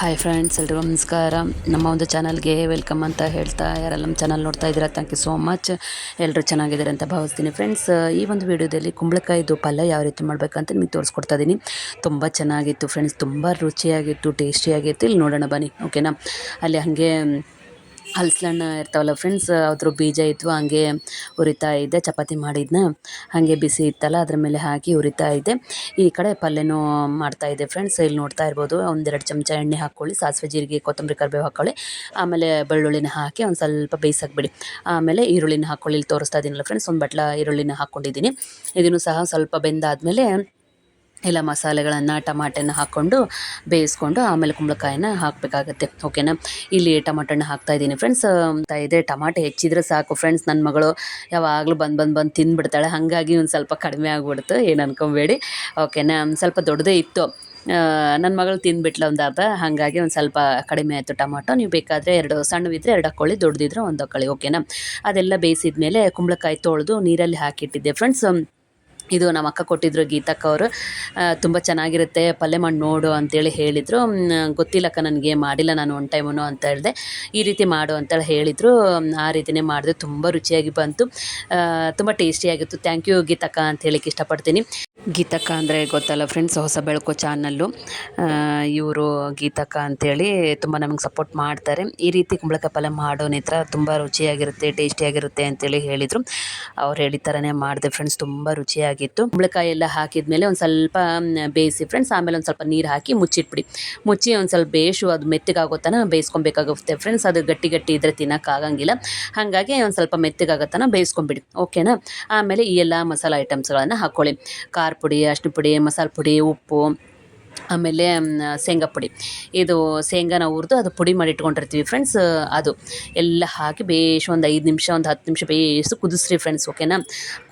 Hi friends ಎಲ್ರಿಗೂ ನಮಸ್ಕಾರ. ನಮ್ಮ ಒಂದು ಚಾನಲ್ಗೆ ವೆಲ್ಕಮ್ ಅಂತ ಹೇಳ್ತಾ ಯಾರೆಲ್ಲ ನಮ್ಮ ಚಾನಲ್ ನೋಡ್ತಾ ಇದ್ದೀರಾ ಥ್ಯಾಂಕ್ ಯು ಸೋ ಮಚ್ ಎಲ್ಲರೂ ಚೆನ್ನಾಗಿದ್ದಾರೆ ಅಂತ ಭಾವಿಸ್ತೀನಿ ಫ್ರೆಂಡ್ಸ್ ಈ ಒಂದು ವಿಡಿಯೋದಲ್ಲಿ ಕುಂಬಳಕಾಯಿದು ಪಲ್ಯ ಯಾವ ರೀತಿ ಮಾಡಬೇಕಂತ ನಿಮಗೆ ತೋರಿಸ್ಕೊಡ್ತಾ ಇದ್ದೀನಿ ತುಂಬ ಚೆನ್ನಾಗಿತ್ತು ಫ್ರೆಂಡ್ಸ್ ತುಂಬ ರುಚಿಯಾಗಿತ್ತು ಟೇಸ್ಟಿಯಾಗಿತ್ತು ಇಲ್ಲಿ ನೋಡೋಣ ಬನ್ನಿ ಓಕೆನಾ ಅಲ್ಲಿ ಹಾಗೆ ಹಲ್ಸಣ್ಣ ಇರ್ತಾವಲ್ಲ ಫ್ರೆಂಡ್ಸ್ ಅದ್ರ ಬೀಜ ಇತ್ತು, ಹಂಗೆ ಉರಿತಾ ಇದ್ದೆ, ಚಪಾತಿ ಮಾಡಿದ್ನ, ಹಾಗೆ ಬಿಸಿ ಇತ್ತಲ್ಲ, ಅದ್ರ ಮೇಲೆ ಹಾಕಿ ಉರಿತಾ ಇದ್ದೆ. ಈ ಕಡೆ ಪಲ್ಯನೂ ಮಾಡ್ತಾಯಿದ್ದೆ ಫ್ರೆಂಡ್ಸ್ ಇಲ್ಲಿ ನೋಡ್ತಾ ಇರ್ಬೋದು, ಒಂದೆರಡು ಚಮಚ ಎಣ್ಣೆ ಹಾಕ್ಕೊಳ್ಳಿ, ಸಾಸಿವೆ ಜೀರಿಗೆ, ಕೊತ್ತಂಬರಿ ಕರಿಬೇವು ಹಾಕ್ಕೊಳ್ಳಿ, ಆಮೇಲೆ ಬೆಳ್ಳುಳ್ಳಿನ ಹಾಕಿ ಒಂದು ಸ್ವಲ್ಪ ಬೇಯಿಸಾಕ್ಬಿಡಿ. ಬಿಡಿ ಆಮೇಲೆ ಈರುಳ್ಳಿನ ಹಾಕ್ಕೊಳ್ಳಿ ಇಲ್ಲಿ ತೋರಿಸ್ತಾ ಇದ್ದೀನಲ್ಲ ಫ್ರೆಂಡ್ಸ್ ಒಂದು ಬಟ್ಲ ಈರುಳ್ಳಿನ ಹಾಕ್ಕೊಂಡಿದ್ದೀನಿ. ಇದನ್ನು ಸಹ ಸ್ವಲ್ಪ ಬೆಂದಾದಮೇಲೆ ಎಲ್ಲ ಮಸಾಲೆಗಳನ್ನು, ಟಮಾಟೆನ ಹಾಕ್ಕೊಂಡು ಬೇಯಿಸ್ಕೊಂಡು ಆಮೇಲೆ ಕುಂಬಳಕಾಯಿನ ಹಾಕಬೇಕಾಗತ್ತೆ. ಓಕೆನಾ? ಇಲ್ಲಿ ಟಮಾಟನ್ನ ಹಾಕ್ತಾ ಇದ್ದೀನಿ ಫ್ರೆಂಡ್ಸ್ ಇದೆ, ಟಮಾಟೆ ಹೆಚ್ಚಿದ್ರೆ ಸಾಕು ಫ್ರೆಂಡ್ಸ್ ನನ್ನ ಮಗಳು ಯಾವಾಗಲೂ ಬಂದು ಬಂದು ಬಂದು ತಿಂದುಬಿಡ್ತಾಳೆ ಹಾಗಾಗಿ ಒಂದು ಸ್ವಲ್ಪ ಕಡಿಮೆ ಆಗ್ಬಿಡ್ತು. ಏನು ಅನ್ಕೊಬೇಡಿ. ಓಕೆನಾ? ಸ್ವಲ್ಪ ದೊಡ್ಡದೇ ಇತ್ತು. ನನ್ನ ಮಗಳು ತಿಂದುಬಿಟ್ಲ ಒಂದು ಅರ್ಧ ಹಾಗಾಗಿ ಒಂದು ಸ್ವಲ್ಪ ಕಡಿಮೆ ಆಯಿತು ಟೊಮಾಟೊ. ನೀವು ಬೇಕಾದರೆ ಎರಡು ಸಣ್ಣವಿದ್ರೆ ಎರಡು ಹಾಕ್ಕೊಳ್ಳಿ ದೊಡ್ಡದಿದ್ರೆ ಒಂದು ಹಕ್ಕೊಳ್ಳಿ ಓಕೆನಾ? ಅದೆಲ್ಲ ಬೇಯಿಸಿದ ಮೇಲೆ ಕುಂಬಳಕಾಯಿ ತೊಳೆದು ನೀರಲ್ಲಿ ಹಾಕಿಟ್ಟಿದ್ದೆ ಫ್ರೆಂಡ್ಸ್ ಇದು ನಮ್ಮ ಅಕ್ಕ ಕೊಟ್ಟಿದ್ರು ಗೀತಕ್ಕ ಅವರು. ತುಂಬ ಚೆನ್ನಾಗಿರುತ್ತೆ, ಪಲ್ಯ ಮಾಡಿ ನೋಡು ಅಂತೇಳಿ ಹೇಳಿದರು. ಗೊತ್ತಿಲ್ಲಕ್ಕ ನನಗೆ ಮಾಡಿಲ್ಲ ನಾನು ಒನ್ ಟೈಮೂ ಅಂತ ಹೇಳಿದೆ. ಈ ರೀತಿ ಮಾಡು ಅಂತೇಳಿ ಹೇಳಿದರು. ಆ ರೀತಿಯೇ ಮಾಡಿದೆ ತುಂಬ ರುಚಿಯಾಗಿ ಬಂತು. ತುಂಬ ಟೇಸ್ಟಿಯಾಗಿತ್ತು ಥ್ಯಾಂಕ್ ಯು ಗೀತಕ್ಕ ಅಂತ ಹೇಳಿಕ್ಕೆ ಇಷ್ಟಪಡ್ತೀನಿ. ಗೀತಕ್ಕ ಅಂದರೆ ಗೊತ್ತಲ್ಲ ಫ್ರೆಂಡ್ಸ್ ಹೊಸ ಬೆಳಕು ಚಾನಲ್ಲು ಇವರು ಗೀತಕ್ಕ ಅಂಥೇಳಿ ತುಂಬ ನಮಗೆ ಸಪೋರ್ಟ್ ಮಾಡ್ತಾರೆ. ಈ ರೀತಿ ಕುಂಬಳಕಾಯಿ ಪಲ್ಯ ಮಾಡೋ ನೇತ್ರ ತುಂಬ ರುಚಿಯಾಗಿರುತ್ತೆ, ಟೇಸ್ಟಿಯಾಗಿರುತ್ತೆ ಅಂತೇಳಿ ಹೇಳಿದರು. ಅವ್ರು ಹೇಳಿದ ಥರನೇ ಮಾಡಿದೆ ಫ್ರೆಂಡ್ಸ್ ತುಂಬ ರುಚಿಯಾಗಿತ್ತು. ಕುಂಬಳಕಾಯಿ ಎಲ್ಲ ಹಾಕಿದ್ಮೇಲೆ ಒಂದು ಸ್ವಲ್ಪ ಬೇಯಿಸಿ ಫ್ರೆಂಡ್ಸ್ ಆಮೇಲೆ ಒಂದು ಸ್ವಲ್ಪ ನೀರು ಹಾಕಿ ಮುಚ್ಚಿಟ್ಬಿಡಿ. ಮುಚ್ಚಿ ಒಂದು ಸ್ವಲ್ಪ ಬೇಯಿಸು, ಅದು ಮೆತ್ತಗಾಗೋ ತನಕ ಬೇಯಿಸ್ಕೊಬೇಕಾಗುತ್ತೆ ಫ್ರೆಂಡ್ಸ್ ಅದು ಗಟ್ಟಿ ಗಟ್ಟಿ ಇದ್ದರೆ ತಿನ್ನೋಕ್ಕಾಗಂಗಿಲ್ಲ. ಹಾಗಾಗಿ ಒಂದು ಸ್ವಲ್ಪ ಮೆತ್ತಗಾಗೋ ತನಕ ಬೇಯಿಸ್ಕೊಂಬಿಡಿ ಓಕೆನಾ ಆಮೇಲೆ ಈ ಎಲ್ಲ ಮಸಾಲೆ ಐಟಮ್ಸ್ಗಳನ್ನು ಹಾಕ್ಕೊಳ್ಳಿ ಖಾರ ಪುಡಿ ಅರ್ಶಿನ ಪುಡಿ ಮಸಾಲೆ ಪುಡಿ ಉಪ್ಪು ಆಮೇಲೆ ಶೇಂಗಾ ಪುಡಿ. ಇದು ಶೇಂಗಾನ ಹುರಿದು ಅದು ಪುಡಿ ಮಾಡಿ ಇಟ್ಕೊಂಡಿರ್ತೀವಿ ಫ್ರೆಂಡ್ಸ್ ಅದು. ಎಲ್ಲ ಹಾಕಿ ಬೇಷ್ ಒಂದು ಐದು ನಿಮಿಷ, ಒಂದು ಹತ್ತು ನಿಮಿಷ ಬೇಯಿಸು ಕುದಿಸ್ರಿ ಫ್ರೆಂಡ್ಸ್ ಓಕೆನಾ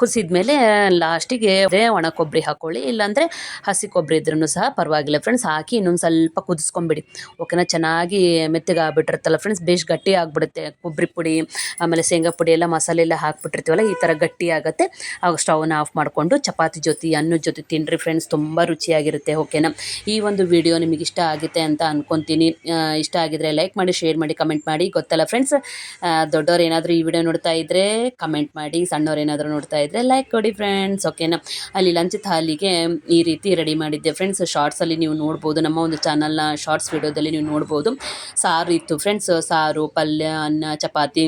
ಕುದಿಸಿದ್ಮೇಲೆ ಲಾಸ್ಟಿಗೆ ಒಣ ಕೊಬ್ಬರಿ ಹಾಕ್ಕೊಳ್ಳಿ ಇಲ್ಲಾಂದರೆ ಹಸಿ ಕೊಬ್ಬರಿ ಇದ್ರೂ ಸಹ ಪರವಾಗಿಲ್ಲ ಫ್ರೆಂಡ್ಸ್ ಹಾಕಿ ಇನ್ನೊಂದು ಸ್ವಲ್ಪ ಕುದಿಸ್ಕೊಂಬಿಡಿ ಓಕೆನಾ ಚೆನ್ನಾಗಿ ಮೆತ್ತಗೆ ಆಗ್ಬಿಟ್ಟಿರುತ್ತಲ್ಲ ಫ್ರೆಂಡ್ಸ್ ಬೇಷ್ ಗಟ್ಟಿ ಆಗಿಬಿಡುತ್ತೆ. ಕೊಬ್ಬರಿ ಪುಡಿ, ಆಮೇಲೆ ಶೇಂಗಾ ಪುಡಿ ಎಲ್ಲ ಮಸಾಲೆ ಎಲ್ಲ ಹಾಕ್ಬಿಟ್ಟಿರ್ತೀವಲ್ಲ, ಈ ಥರ ಗಟ್ಟಿ ಆಗುತ್ತೆ. ಆಗ ಸ್ಟವ್ನ ಆಫ್ ಮಾಡಿಕೊಂಡು ಚಪಾತಿ ಜೊತೆ, ಅನ್ನದ ಜೊತೆ ತಿನ್ನಿರಿ ಫ್ರೆಂಡ್ಸ್ ತುಂಬ ರುಚಿಯಾಗಿರುತ್ತೆ ಓಕೆನಾ ಈ ಒಂದು ವಿಡಿಯೋ ನಿಮಗೆ ಇಷ್ಟ ಆಗುತ್ತೆ ಅಂತ ಅಂದ್ಕೊತೀನಿ ಇಷ್ಟ ಆಗಿದ್ರೆ ಲೈಕ್ ಮಾಡಿ ಶೇರ್ ಮಾಡಿ ಕಮೆಂಟ್ ಮಾಡಿ. ಗೊತ್ತಲ್ಲ ಫ್ರೆಂಡ್ಸ್ ದೊಡ್ಡವ್ರು ಏನಾದರೂ ಈ ವಿಡಿಯೋ ನೋಡ್ತಾ ಇದ್ರೆ ಕಮೆಂಟ್ ಮಾಡಿ. ಸಣ್ಣವ್ರು ಏನಾದರೂ ನೋಡ್ತಾ ಇದ್ದರೆ ಲೈಕ್ ಕೊಡಿ ಫ್ರೆಂಡ್ಸ್ ಓಕೆನಾ ಅಲ್ಲಿ ಲಂಚ್ ಥಾಲಿಗೆ ಈ ರೀತಿ ರೆಡಿ ಮಾಡಿದ್ದೆ ಫ್ರೆಂಡ್ಸ್ ಶಾರ್ಟ್ಸಲ್ಲಿ ನೀವು ನೋಡ್ಬೋದು. ನಮ್ಮ ಒಂದು ಚಾನಲ್ನ ಶಾರ್ಟ್ಸ್ ವಿಡಿಯೋದಲ್ಲಿ ನೀವು ನೋಡ್ಬೋದು. ಸಾರು ಇತ್ತು ಫ್ರೆಂಡ್ಸ್ ಸಾರು, ಪಲ್ಯ, ಅನ್ನ, ಚಪಾತಿ.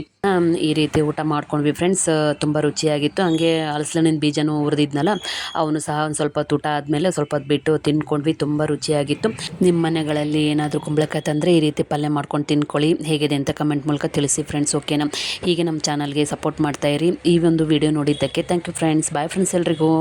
ಈ ರೀತಿ ಊಟ ಮಾಡ್ಕೊಂಡ್ವಿ. ಫ್ರೆಂಡ್ಸ್ ತುಂಬ ರುಚಿಯಾಗಿತ್ತು. ಹಂಗೆ ಹಲಸಿನ ಬೀಜನೂ ಹುರಿದಿದ್ನಲ್ಲ, ಅವನು ಸಹ ಒಂದು ಸ್ವಲ್ಪ ತೂಟ ಆದಮೇಲೆ ಸ್ವಲ್ಪ ಹೊತ್ತು ಬಿಟ್ಟು ತಿನ್ಕೊಂಡ್ವಿ ತುಂಬ ರುಚಿಯಾಗಿತ್ತು. ನಿಮ್ಮ ಮನೆಗಳಲ್ಲಿ ಏನಾದರೂ ಕುಂಬಳಕಾಯಿ ತಂದರೆ ಈ ರೀತಿ ಪಲ್ಯ ಮಾಡ್ಕೊಂಡು ತಿನ್ಕೊಳ್ಳಿ ಹೇಗಿದೆ ಅಂತ ಕಮೆಂಟ್ ಮೂಲಕ ತಿಳಿಸಿ ಫ್ರೆಂಡ್ಸ್ ಓಕೆನಾ ಹೀಗೆ ನಮ್ಮ ಚಾನಲ್ಗೆ ಸಪೋರ್ಟ್ ಮಾಡ್ತಾಯಿರಿ ಈ ಒಂದು ವಿಡಿಯೋ ನೋಡಿದ್ದಕ್ಕೆ thank you friends bye friends ಎಲ್ರಿಗೂ.